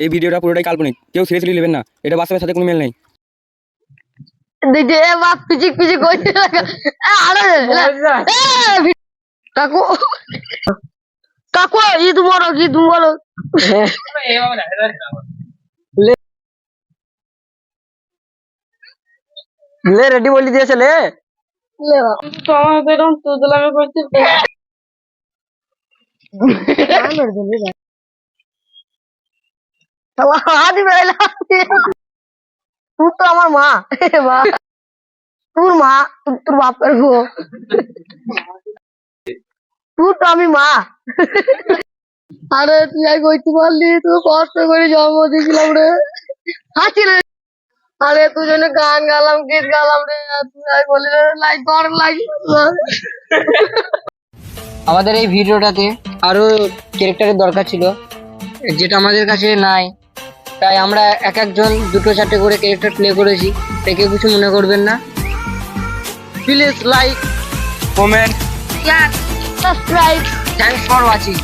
এই ভিডিওটা পুরোটাই কাল্পনিক কেউ সিরিয়াসলি নেবেন না এটা বাস্তবের সাথে কোনো মেল নেই দিদি এ বাপ পিচিক পিচিক করতে লাগা এ, আরে এ, ভি- কাকু কাকু ঈদ মোরক ঈদ মোরক লে রেডি বলি দিয়েছে লে লে বাপ তো আমার বেরম তুদলামে করতে হাতি বেড়াইলা তুই তো আমার মা। তোর মা তোর বাপের গো তুই তো আমি মা। আরে তুই আই কইতে পারলি তুই কষ্ট করে জন্ম দিয়েছিলাম রে। হাসি রে। আরে তুই জন্য গান গালাম গীত গালাম রে। তুই আই বলি রে লাইক কর লাইক আমাদের এই ভিডিওটাতে আরও ক্যারেক্টারের দরকার ছিল যেটা আমাদের কাছে নাই। তাই আমরা এক একজন দুটো চারটে করে ক্যারেক্টার প্লে করেছি। তাই কেউ কিছু মনে করবেন না। Please like comment subscribe thanks for watching